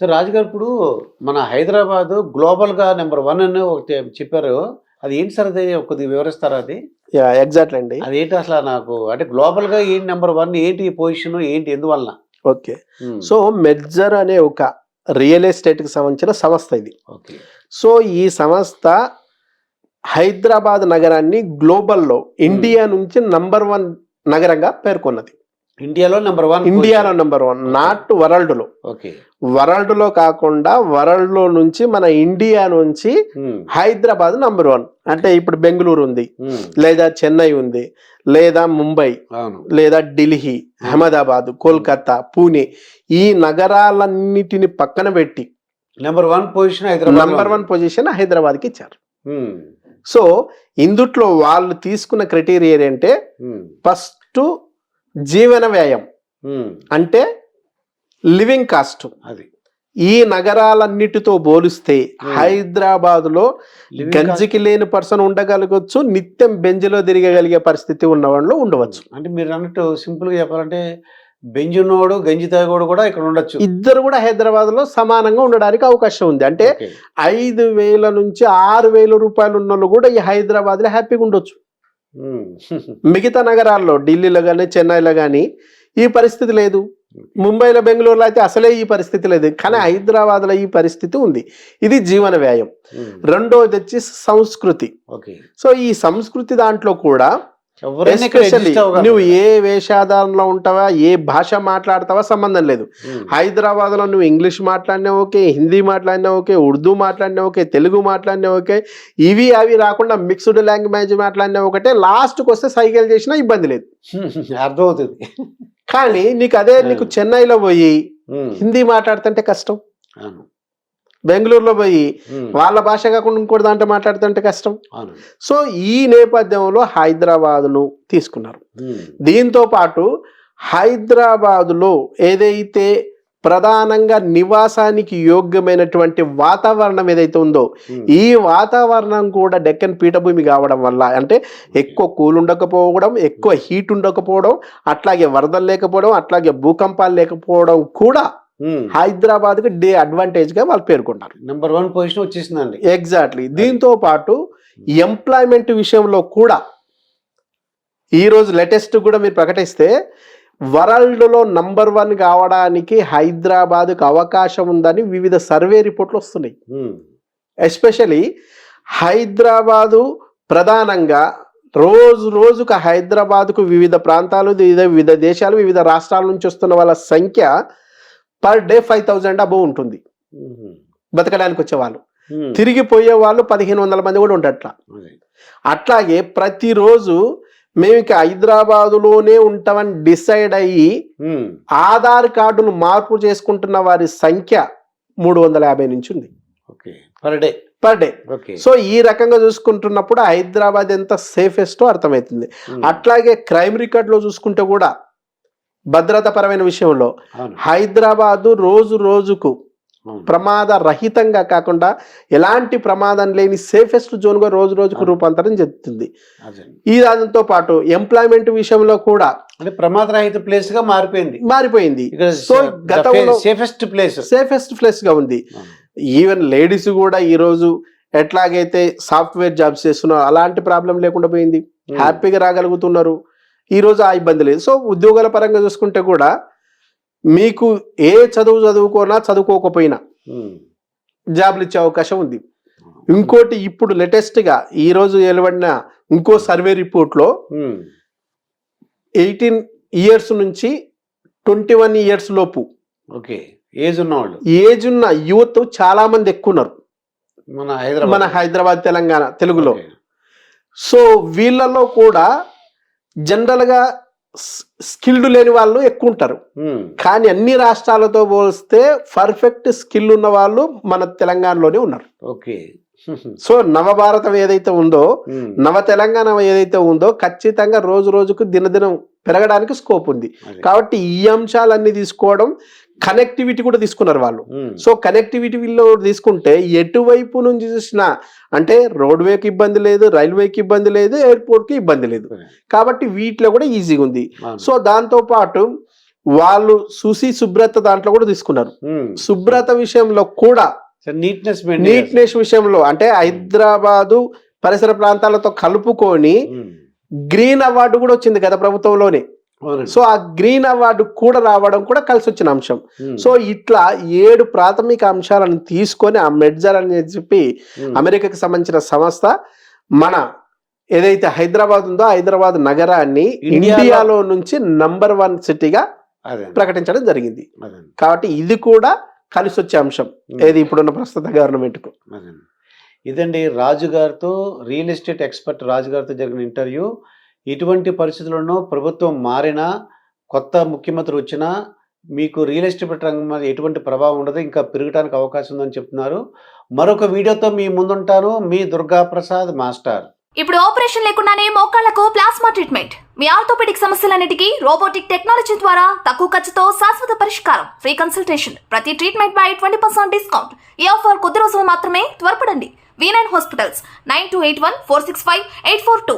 Sir రాజుగారు ఇప్పుడు మన హైదరాబాద్ గ్లోబల్గా నెంబర్ వన్ అని ఒకటి చెప్పారు. అది ఏంటి సార్ అది కొద్దిగా వివరిస్తారా అది? యా ఎగ్జాక్ట్లీ అండి. అది ఏంటి అసలు నాకు అంటే గ్లోబల్గా ఏంటి నెంబర్ వన్ ఏంటి పొజిషన్ ఏంటి ఎందువలన? ఓకే. సో మెడ్జర్ అనే ఒక రియల్ ఎస్టేట్కి సంబంధించిన సంస్థ ఇది. ఓకే. సో ఈ సంస్థ హైదరాబాద్ నగరాన్ని గ్లోబల్లో ఇండియా నుంచి నంబర్ వన్ నగరంగా పేర్కొన్నది. ఇండియాలో నెంబర్ వన్ ఇండియాలో నంబర్ వన్ నాట్ వరల్డ్లో ఓకే. వరల్డ్లో కాకుండా వరల్డ్లో నుంచి మన ఇండియా నుంచి ఉమ్, హైదరాబాద్ నంబర్ వన్ అంటే ఇప్పుడు బెంగళూరు ఉంది ఉమ్, లేదా చెన్నై ఉంది లేదా ముంబై లేదా ఢిల్లీ అహ్మదాబాద్ కోల్కతా పూణే ఈ నగరాలన్నిటిని పక్కన పెట్టి number one position Hyderabad number one position హైదరాబాద్కి ఇచ్చారు. ఉమ్, సో ఇందుట్లో వాళ్ళు తీసుకున్న క్రైటీరియా ఏంటంటే ఫస్ట్ జీవన వ్యయం అంటే లివింగ్ కాస్ట్. అది. ఈ నగరాలన్నిటితో పోలిస్తే హైదరాబాద్లో గంజికి లేని పర్సన్ ఉండగలగొచ్చు నిత్యం బెంజ్లో తిరగగలిగే పరిస్థితి ఉన్న వాళ్ళు ఉండవచ్చు. అంటే మీరు అన్నట్టు సింపుల్గా చెప్పాలంటే బెంజునోడు గంజి తాగోడు కూడా ఇక్కడ ఉండొచ్చు. ఇద్దరు కూడా హైదరాబాద్లో సమానంగా ఉండడానికి అవకాశం ఉంది. అంటే. ఐదు వేల నుంచి ఆరు వేల రూపాయలు ఉన్న కూడా ఈ హైదరాబాద్లో హ్యాపీగా ఉండొచ్చు. మిగతా నగరాల్లో ఢిల్లీలో కానీ చెన్నైలో కానీ ఈ పరిస్థితి లేదు. ముంబైలో బెంగళూరులో అయితే అసలే ఈ పరిస్థితి లేదు. కానీ హైదరాబాద్లో ఈ పరిస్థితి ఉంది. ఇది జీవన వ్యయం. రెండోది వచ్చి సంస్కృతి. ఓకే. సో ఈ సంస్కృతి దాంట్లో కూడా ఎస్పెషల్లీ. నువ్వు ఏ వేషాధారంలో ఉంటావా ఏ భాష మాట్లాడతావా సంబంధం లేదు. ఉమ్, హైదరాబాద్లో నువ్వు ఇంగ్లీష్ మాట్లాడినా ఓకే హిందీ మాట్లాడినా ఓకే ఉర్దూ మాట్లాడినా ఓకే తెలుగు మాట్లాడినా ఓకే ఇవి అవి రాకుండా మిక్స్డ్ లాంగ్వేజ్ మాట్లాడినా ఒకటే లాస్ట్కి వస్తే సైకిల్ చేసినా ఇబ్బంది లేదు. అర్థమవుతుంది. కానీ నీకు అదే నీకు చెన్నైలో పోయి ఉమ్, హిందీ మాట్లాడుతుంటే కష్టం. బెంగళూరులో పోయి వాళ్ళ భాష కాకుండా ఇంకోటి దాంట్లో మాట్లాడుతుంటే కష్టం. సో ఈ నేపథ్యంలో హైదరాబాద్ను తీసుకున్నారు. దీంతో పాటు హైదరాబాదులో ఏదైతే ప్రధానంగా నివాసానికి యోగ్యమైనటువంటి వాతావరణం ఏదైతే ఉందో ఈ వాతావరణం కూడా డెక్కన్ పీఠభూమి కావడం వల్ల అంటే ఎక్కువ కూల్ ఉండకపోవడం ఎక్కువ హీట్ ఉండకపోవడం అట్లాగే వరదలు లేకపోవడం అట్లాగే భూకంపాలు లేకపోవడం కూడా ఉమ్, హైదరాబాద్కి డే అడ్వాంటేజ్గా వాళ్ళు పేర్కొంటారు. నెంబర్ వన్ పొజిషన్ వచ్చేసిందండి. ఎగ్జాక్ట్లీ దీంతో పాటు ఎంప్లాయ్మెంట్ విషయంలో కూడా ఈరోజు లేటెస్ట్ కూడా మీరు ప్రకటిస్తే వరల్డ్లో నంబర్ వన్ కావడానికి హైదరాబాద్కు అవకాశం ఉందని వివిధ సర్వే రిపోర్ట్లు వస్తున్నాయి. ఎస్పెషలీ హైదరాబాదు ప్రధానంగా రోజు రోజుకు హైదరాబాద్కు వివిధ ప్రాంతాలు వివిధ వివిధ దేశాలు వివిధ రాష్ట్రాల నుంచి వస్తున్న వాళ్ళ సంఖ్య per day five thousand above ఉంటుంది. బతకడానికి వచ్చేవాళ్ళు తిరిగి పోయే వాళ్ళు పదిహేను వందల మంది కూడా ఉండట్ల. అట్లాగే ప్రతిరోజు మేము ఇక హైదరాబాదులోనే ఉంటామని డిసైడ్ అయ్యి ఆధార్ కార్డును మార్పు చేసుకుంటున్న వారి సంఖ్య మూడు వందల యాభై నుంచి ఉంది. Okay. Per day. Per day. So ఈ రకంగా చూసుకుంటున్నప్పుడు హైదరాబాద్ ఎంత సేఫెస్టో అర్థమవుతుంది. అట్లాగే క్రైమ్ రికార్డులో చూసుకుంటే కూడా భద్రతాపరమైన విషయంలో హైదరాబాదు రోజు రోజుకు ప్రమాద రహితంగా కాకుండా ఎలాంటి ప్రమాదం లేని సేఫెస్ట్ జోన్గా రోజు రోజుకు రూపాంతరం చెందుతుంది. ఈ దానితో పాటు ఎంప్లాయ్మెంట్ విషయంలో కూడా అంటే ప్రమాదరహిత ప్లేస్గా మారిపోయింది. మారిపోయింది సో గతంలో సేఫెస్ట్ ప్లేస్. సేఫెస్ట్ ప్లేస్గా ఉంది ఈవెన్ లేడీస్ కూడా ఈ రోజు ఎట్లాగైతే సాఫ్ట్వేర్ జాబ్స్ చేస్తున్నారో అలాంటి ప్రాబ్లం లేకుండా పోయింది. హ్యాపీగా రాగలుగుతున్నారు. ఈ రోజు ఆ ఇబ్బంది లేదు. సో ఉద్యోగాల పరంగా చూసుకుంటే కూడా మీకు ఏ చదువు చదువుకోనా చదువుకోకపోయినా జాబ్లు ఇచ్చే అవకాశం ఉంది. ఇంకోటి ఇప్పుడు లేటెస్ట్గా ఈ రోజు వెలువడిన ఇంకో సర్వే రిపోర్ట్లో ఎయిటీన్ ఇయర్స్ నుంచి ట్వంటీ వన్ ఇయర్స్ లోపు ఓకే. ఏజ్ ఉన్నవాళ్ళు. ఏజ్ ఉన్న యూత్ చాలా మంది ఎక్కువ ఉన్నారు మన హైదరాబాద్. మన హైదరాబాద్ తెలంగాణ తెలుగులో. సో వీళ్ళలో కూడా జనరల్గా స్కిల్డ్ లేని వాళ్ళు ఎక్కువ ఉంటారు కానీ అన్ని రాష్ట్రాలతో పోలిస్తే పర్ఫెక్ట్ స్కిల్ ఉన్న వాళ్ళు మన తెలంగాణలోనే ఉన్నారు. ఓకే. సో నవభారతం ఏదైతే ఉందో నవ తెలంగాణ ఏదైతే ఉందో ఖచ్చితంగా రోజు రోజుకు దినదినం పెరగడానికి స్కోప్ ఉంది. కాబట్టి ఈ అంశాలన్నీ తీసుకోవడం కనెక్టివిటీ కూడా తీసుకున్నారు వాళ్ళు. ఉమ్, సో కనెక్టివిటీలో తీసుకుంటే ఎటువైపు నుంచి చూసినా అంటే రోడ్వేకి ఇబ్బంది లేదు రైల్వేకి ఇబ్బంది లేదు ఎయిర్పోర్ట్కి ఇబ్బంది లేదు. ఓకే. కాబట్టి వీటిలో కూడా ఈజీగా ఉంది. అవును. సో దాంతో పాటు వాళ్ళు సుసి శుభ్రత దాంట్లో కూడా తీసుకున్నారు. శుభ్రత విషయంలో కూడా నీట్నెస్ నీట్నెస్ విషయంలో అంటే హైదరాబాదు పరిసర ప్రాంతాలతో కలుపుకొని గ్రీన్ అవార్డు కూడా వచ్చింది గత ప్రభుత్వంలోనే. సో ఆ గ్రీన్ అవార్డు కూడా రావడం కూడా కలిసి వచ్చిన అంశం సో ఇట్లా ఏడు ప్రాథమిక అంశాలను తీసుకొని ఆ మెడ్జర్ అని చెప్పి అమెరికాకి సంబంధించిన సంస్థ మన ఏదైతే హైదరాబాద్ ఉందో హైదరాబాద్ నగరాన్ని ఇండియాలో- నుంచి నంబర్ వన్ సిటీగా ప్రకటించడం జరిగింది. కాబట్టి ఇది కూడా కలిసి వచ్చే అంశం ఏది ఇప్పుడున్న ప్రస్తుత గవర్నమెంట్కు అదే ఇదండి రాజు గారితో రియల్ ఎస్టేట్ ఎక్స్పర్ట్ రాజు గారితో జరిగిన ఇంటర్వ్యూ. ఇటువంటి పరిస్థితులను ప్రభుత్వం మారినా కొత్త ముఖ్యమంత్రి వచ్చినా మీకు రియల్ ఎస్టేట్ రంగం మీద ఎటువంటి ప్రభావం ఉండదు ఇంకా పెరగడానికి అవకాశం ఉందని చెప్తున్నారు. మరొక వీడియోతో మీ ముందుంటాను. మీ దుర్గా ప్రసాద్ మాస్టర్. ఇప్పుడు ఆపరేషన్ లేకుండానే మోకాళ్ళకు ప్లాస్మా ట్రీట్మెంట్. మీ ఆర్థోపెడిక్ సమస్యలన్నిటికీ రోబోటిక్ టెక్నాలజీ ద్వారా తక్కువ ఖర్చుతో శాశ్వత పరిష్కారం. Free consultation. ప్రతి ట్రీట్మెంట్ పై ట్వంటీ పర్సెంట్ డిస్కౌంట్. ఈ ఆఫర్ కొద్ది రోజులు మాత్రమే త్వరపడండి. V nine hospitals nine two eight one four six five eight four two.